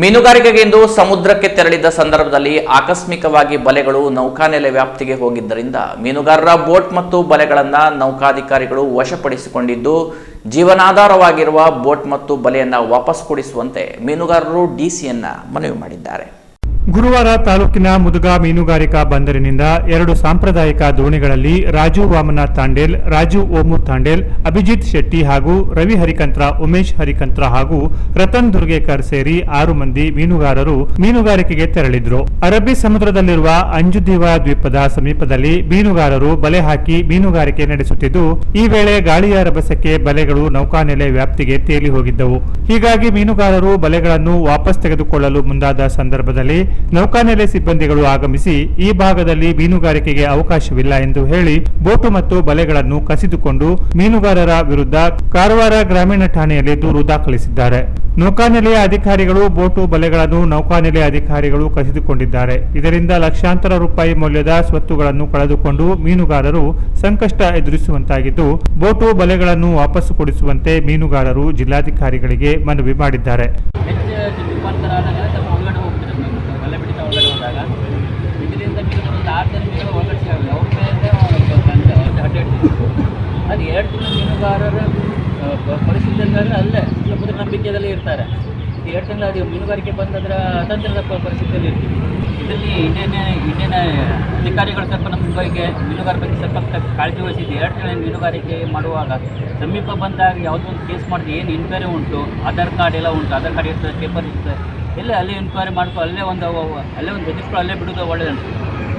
ಮೀನುಗಾರಿಕೆಗೆಂದು ಸಮುದ್ರಕ್ಕೆ ತೆರಳಿದ್ದ ಸಂದರ್ಭದಲ್ಲಿ ಆಕಸ್ಮಿಕವಾಗಿ ಬಲೆಗಳು ನೌಕಾನೆಲೆ ವ್ಯಾಪ್ತಿಗೆ ಹೋಗಿದ್ದರಿಂದ ಮೀನುಗಾರರ ಬೋಟ್ ಮತ್ತು ಬಲೆಗಳನ್ನು ನೌಕಾಧಿಕಾರಿಗಳು ವಶಪಡಿಸಿಕೊಂಡಿದ್ದು, ಜೀವನಾಧಾರವಾಗಿರುವ ಬೋಟ್ ಮತ್ತು ಬಲೆಯನ್ನು ವಾಪಸ್ ಕೊಡಿಸುವಂತೆ ಮೀನುಗಾರರು ಡಿಸಿಯನ್ನು ಮನವಿ ಮಾಡಿದ್ದಾರೆ. ಗುರುವಾರ ತಾಲೂಕಿನ ಮುದುಗಾ ಮೀನುಗಾರಿಕಾ ಬಂದರಿನಿಂದ ಎರಡು ಸಾಂಪ್ರದಾಯಿಕ ದೋಣಿಗಳಲ್ಲಿ ರಾಜು ವಾಮನ ತಾಂಡೇಲ್, ರಾಜು ಓಮು ತಾಂಡೇಲ್, ಅಭಿಜಿತ್ ಶೆಟ್ಟಿ ಹಾಗೂ ರವಿ ಹರಿಕಂತ್ರ, ಉಮೇಶ್ ಹರಿಕಂತ್ರ ಹಾಗೂ ರತನ್ ದುರ್ಗೇಕರ್ ಸೇರಿ ಆರು ಮಂದಿ ಮೀನುಗಾರರು ಮೀನುಗಾರಿಕೆಗೆ ತೆರಳಿದ್ರು. ಅರಬ್ಬಿ ಸಮುದ್ರದಲ್ಲಿರುವ ಅಂಜುದೀವ ದ್ವೀಪದ ಸಮೀಪದಲ್ಲಿ ಮೀನುಗಾರರು ಬಲೆ ಹಾಕಿ ಮೀನುಗಾರಿಕೆ ನಡೆಸುತ್ತಿದ್ದು, ಈ ವೇಳೆ ಗಾಳಿಯ ರಭಸಕ್ಕೆ ಬಲೆಗಳು ನೌಕಾನೆಲೆ ವ್ಯಾಪ್ತಿಗೆ ತೇಲಿ ಹೋಗಿದ್ದವು ಹೀಗಾಗಿ ಮೀನುಗಾರರು ಬಲೆಗಳನ್ನು ವಾಪಸ್ ತೆಗೆದುಕೊಳ್ಳಲು ಮುಂದಾದ ಸಂದರ್ಭದಲ್ಲಿ ನೌಕಾನೆಲೆ ಸಿಬ್ಬಂದಿಗಳು ಆಗಮಿಸಿ ಈ ಭಾಗದಲ್ಲಿ ಮೀನುಗಾರಿಕೆಗೆ ಅವಕಾಶವಿಲ್ಲ ಎಂದು ಹೇಳಿ ಬೋಟು ಮತ್ತು ಬಲೆಗಳನ್ನು ಕಸಿದುಕೊಂಡು ಮೀನುಗಾರರ ವಿರುದ್ಧ ಕಾರವಾರ ಗ್ರಾಮೀಣ ಠಾಣೆಯಲ್ಲಿ ದೂರು ದಾಖಲಿಸಿದ್ದಾರೆ. ನೌಕಾನೆಲೆಯ ಅಧಿಕಾರಿಗಳು ಬೋಟು ಬಲೆಗಳನ್ನು ನೌಕಾನೆಲೆ ಅಧಿಕಾರಿಗಳು ಕಸಿದುಕೊಂಡಿದ್ದಾರೆ. ಇದರಿಂದ ಲಕ್ಷಾಂತರ ರೂಪಾಯಿ ಮೌಲ್ಯದ ಸ್ವತ್ತುಗಳನ್ನು ಕಳೆದುಕೊಂಡು ಮೀನುಗಾರರು ಸಂಕಷ್ಟ ಎದುರಿಸುವಂತಾಗಿದ್ದು, ಬೋಟು ಬಲೆಗಳನ್ನು ವಾಪಸ್ಸು ಕೊಡಿಸುವಂತೆ ಮೀನುಗಾರರು ಜಿಲ್ಲಾಧಿಕಾರಿಗಳಿಗೆ ಮನವಿ ಮಾಡಿದ್ದಾರೆ ಹೆಚ್ಚು ರೂಪಾಂತರ ಆದಾಗ ಸ್ವಲ್ಪ ಒಳಗಡೆ ಹೋಗ್ತದೆ ಮೀನು ಬಲೆ ಬಿಡಿತ ಒಳಗಡೆ ಹೋದಾಗ ಇದರಿಂದ ಮೀನು ಒಂದು ಆರು ಜನ ಮೀನು ಒಳಗಡೆ ಸಿಗಲ್ಲ ಅವ್ರ ಮೇಲೆ ಒಂದು ಅಡ್ಡ ಅದು ಎರಡು ತಿಂಗಳು ಮೀನುಗಾರರ ಪರಿಸ್ಥಿತಿ ಅಂದರೆ ಅಲ್ಲೇ ಸಮುದ್ರ ನಂಬಿಕೆಯಲ್ಲಿ ಇರ್ತಾರೆ. ತಿಂಗಳು ಅದು ಮೀನುಗಾರಿಕೆ ಬಂದಂದ್ರೆ ಅತಂತ್ರದ ಪರಿಸ್ಥಿತಿಯಲ್ಲಿ ಇರ್ತೀವಿ. ಇದರಲ್ಲಿ ಇಂಡಿಯನ್ ಇಂಡಿಯನ್ ಅಧಿಕಾರಿಗಳು ಸ್ವಲ್ಪ ನಮ್ಮ ಬಗ್ಗೆ, ಮೀನುಗಾರ ಬಗ್ಗೆ ಸ್ವಲ್ಪ ಕಾಳಜಿ ವಹಿಸಿದ್ದು ಎರಡು ಮೀನುಗಾರಿಕೆ ಮಾಡುವಾಗ ಸಮೀಪ ಬಂದಾಗ ಯಾವುದೋ ಒಂದು ಕೇಸ್ ಮಾಡಿದ್ರೆ ಏನು ಇನ್ಕ್ವೈರಿ ಉಂಟು, ಆಧಾರ್ ಕಾರ್ಡ್ ಎಲ್ಲ ಉಂಟು, ಆಧಾರ್ ಕಾರ್ಡ್ ಇರ್ತದೆ ಪೇಪರ್ ಇರ್ತದೆ, ಎಲ್ಲ ಅಲ್ಲೇ ಇನ್ಕ್ವೈರಿ ಮಾಡ್ಕೊ, ಅಲ್ಲೇ ಒಂದು ಅಲ್ಲೇ ಒಂದು ಬೆದಿಸ್ಕೊಂಡು ಅಲ್ಲೇ ಬಿಡೋದು ಒಳ್ಳೆಯದು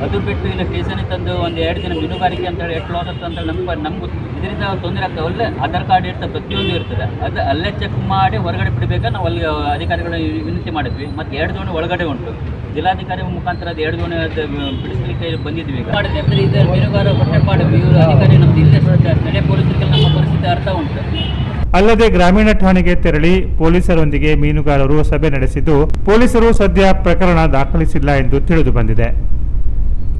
ಅದು ಬಿಟ್ಟು ಇಲ್ಲ ಕೇಸನ್ನೇ ತಂದು ಒಂದು ಎರಡು ದಿನ ಮೀನುಗಾರಿಕೆ ಅಂತ ಹೇಳಿ, ಎಷ್ಟು ಲಾಸ್ ಆಗ್ತದೆ ಅಂತ ನಮ್ಗೆ ನಮ್ಗೆ ಇದರಿಂದ ತೊಂದರೆ ಆಗ್ತದೆ. ಅಲ್ಲೇ ಆಧಾರ್ ಕಾರ್ಡ್ ಇರ್ತದೆ ಪ್ರತಿಯೊಂದು ಇರ್ತದೆ. ಅದು ಅಲ್ಲೇ ಚೆಕ್ ಮಾಡಿ ಹೊರಗಡೆ ಬಿಡಬೇಕು? ನಾವು ಅಲ್ಲಿ ಅಧಿಕಾರಿಗಳು ವಿನಂತಿ ಮಾಡಿದ್ವಿ. ಮತ್ತು ಎರಡು ದೋಣಿ ಒಳಗಡೆ ಉಂಟು. ಜಿಲ್ಲಾಧಿಕಾರಿ ಮುಖಾಂತರ ಅದು ಎರಡು ದೋಣಿ ಅದು ಬಿಡಿಸಲಿಕ್ಕೆ ಬಂದಿದ್ವಿ ಈಗ. ಇದು ಮೀನುಗಾರ ಹೊಟ್ಟೆಪಾಡು ಇವರು ಅಧಿಕಾರಿ ನಮ್ದು ಇಲ್ಲೇ ನಡೆ ಪೊಲೀಸರಿಗೆ ನಮ್ಮ ಪರಿಸ್ಥಿತಿ ಅರ್ಥ ಉಂಟು ಅಲ್ಲದೆ ಗ್ರಾಮೀಣ ಠಾಣೆಗೆ ತೆರಳಿ ಪೊಲೀಸರೊಂದಿಗೆ ಮೀನುಗಾರರು ಸಭೆ ನಡೆಸಿದ್ದು ಪೊಲೀಸರು ಸದ್ಯ ಪ್ರಕರಣ ದಾಖಲಿಸಿಲ್ಲ ಎಂದು ತಿಳಿದು ಬಂದಿದೆ.